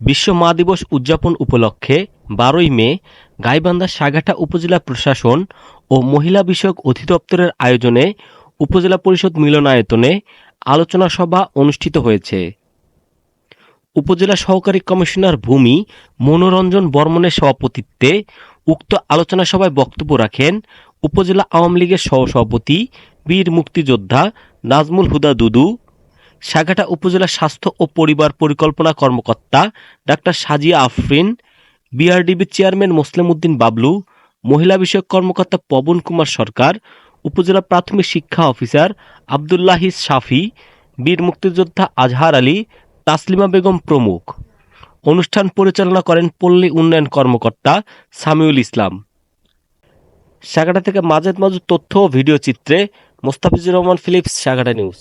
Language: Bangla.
বিশ্ব মা দিবস উদযাপন উপলক্ষে বারোই মে গাইবান্ধা সাগাটা উপজেলা প্রশাসন ও মহিলা বিষয়ক অধিদপ্তরের আয়োজনে উপজেলা পরিষদ মিলনায়তনে আলোচনা সভা অনুষ্ঠিত হয়েছে। উপজেলা সহকারী কমিশনার ভূমি মনোরঞ্জন বর্মনের সভাপতিত্বে উক্ত আলোচনা সভায় বক্তব্য রাখেন উপজেলা আওয়ামী লীগের সহসভাপতি বীর মুক্তিযোদ্ধা নাজমুল হুদা দুদু সাগাটা উপজেলা স্বাস্থ্য ও পরিবার পরিকল্পনা কর্মকর্তা ডাক্তার সাজিয়া আফরিন বিআরডিবির চেয়ারম্যান মোসলেম উদ্দিন বাবলু, মহিলা বিষয়ক কর্মকর্তা পবন কুমার সরকার, উপজেলা প্রাথমিক শিক্ষা অফিসার আবদুল্লাহিস শাফি, বীর মুক্তিযোদ্ধা আজহার আলী, তাসলিমা বেগম প্রমুখ। অনুষ্ঠান পরিচালনা করেন পল্লী উন্নয়ন কর্মকর্তা সামিউল ইসলাম। সাগাটা থেকে মাজেদ মাজুদ তথ্য ও ভিডিও চিত্রে মোস্তাফিজুর রহমান ফিলিপস সাগাটা নিউজ।